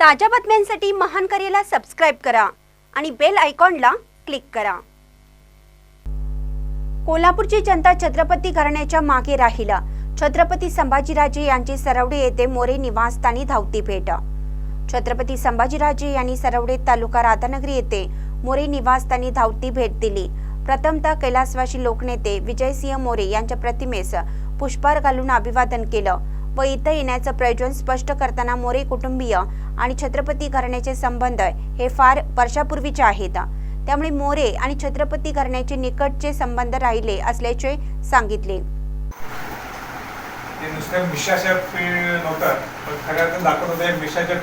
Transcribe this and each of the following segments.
ताज्या बातम्यांसाठी महान करेला सबस्क्राईब करा आणि बेल आयकॉनला क्लिक करा. कोल्हापूरची जनता छत्रपती घराण्याच्या मागे राहिला. छत्रपती संभाजीराजे यांची सरवडे येथे मोरे निवासस्थानी धावती भेट. छत्रपती संभाजीराजे यांनी सरवडे तालुका राधानगरी येथे मोरे निवासस्थानी धावती भेट दिली. प्रथमतः कैलासवासी लोकनेते विजयसिंह मोरे यांच्या प्रतिमेस पुष्पहार घालून अभिवादन केलं. व इथं येण्याचं प्रयोजन स्पष्ट करताना मोरे कुटुंबीय आणि छत्रपती घराण्याचे संबंध हे फार वर्षापूर्वीचे आहेत. त्यामुळे मोरे आणि छत्रपती घराण्याचे निकटचे संबंध राहिले असल्याचे सांगितले. ते नुसत्या मिशाच्या नव्हतं पण खऱ्या दाखवत होते मिशाच्या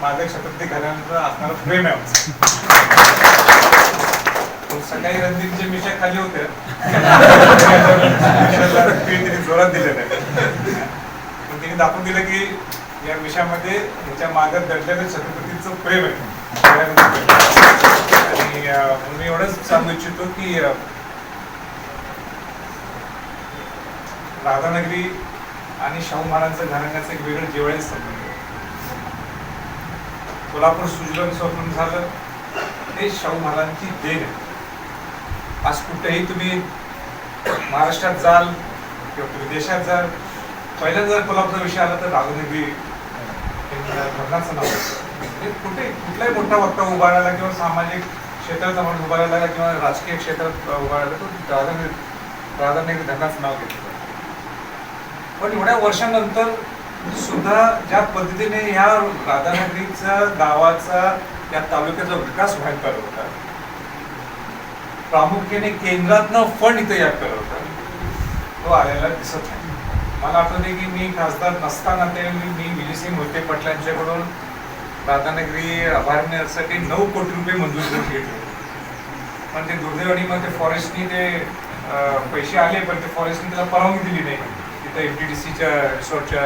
माझं छत्रपती घराण्याचं असणारं प्रेम आहे सकाळी मिशा खाली होते. जोरात दिलेलं आहे. त्यांनी दाखवून दिलं की या विषयामध्ये ह्याच्या मागं दडलेलं छत्रपतीचं प्रेम आहे. आणि म्हणून मी एवढंच सांगू इच्छितो की राधानगरी आणि शाहू महाराजांचं घराण्याचं एक वेगळं जिव्हाळी संबंध कोल्हापूर सुजलन स्वप्न झालं ते शाहू महाराजांची देण आहे. आज कुठेही तुम्ही महाराष्ट्रात जाल किंवा तुम्ही देशात जाल पहिल्यांदा जर कोल्हापूरचा विषय आला तर राघुदेवी हे नाव म्हणजे कुठे कुठलाही मोठा वक्ता उभा राहिला किंवा सामाजिक क्षेत्राचा माणूस उभा राहिला किंवा राजकीय क्षेत्रात उभा तो राधानगरी राधाने धरणाचं नाव घेतलं. पण एवढ्या वर्षानंतर सुद्धा ज्या पद्धतीने ह्या राधानगरीचा गावाचा या तालुक्याचा विकास व्हायला पाहिजे होता. प्रामुख्याने केंद्रातनं फंड इथे यायला करत होता. तो आलेला दिसत नाही. मला आठवते की मी खासदार नसताना ते मी मी विजयसिंग मोहिते पाटील यांच्याकडून राधानगरी अभयारण्यासाठी नऊ कोटी रुपये मंजूर करून घेतले. पण ते दुर्दैवाने मग ते फॉरेस्टनी ते पैसे आले पण ते फॉरेस्टनी त्याला परवानगी दिली नाही. तिथं एम टी डी सीच्या रिसॉर्टच्या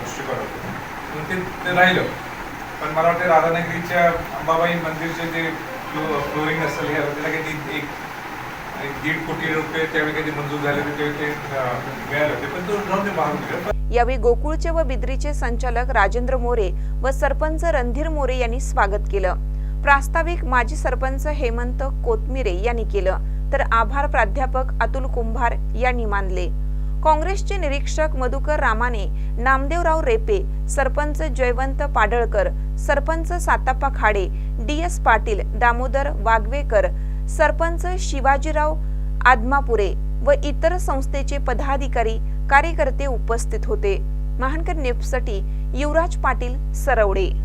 दृष्टिकोनातून. ते ते राहिलं. पण मला वाटतं राधानगरीच्या अंबाबाई मंदिरचे जे फ्लोरिंग असेल हे त्याला काही एक आणि दीड कोटी रुपये त्यावेळी कधी मंजूर झाले होते ते मिळाले होते पण तो जाऊन ते बाहेर गेलं यावेळी गोकुळचे व बिद्रीचे संचालक राजेंद्र मोरे व सरपंच रणधीर मोरे यांनी स्वागत केलं. प्रास्ताविक माजी सरपंच हेमंत कोतमिरे यांनी केलं. तर आभार प्राध्यापक अतुल कुंभार यांनी मानले. काँग्रेसचे निरीक्षक मधुकर रामाने नामदेवराव रेपे सरपंच जयवंत पाडळकर सरपंच साताप्पा खाडे डी एस पाटील दामोदर वागवेकर सरपंच शिवाजीराव आदमापुरे व इतर संस्थेचे पदाधिकारी कार्यकर्ते उपस्थित होते. महानकर न्यूजसाठी युवराज पाटील सरवडे.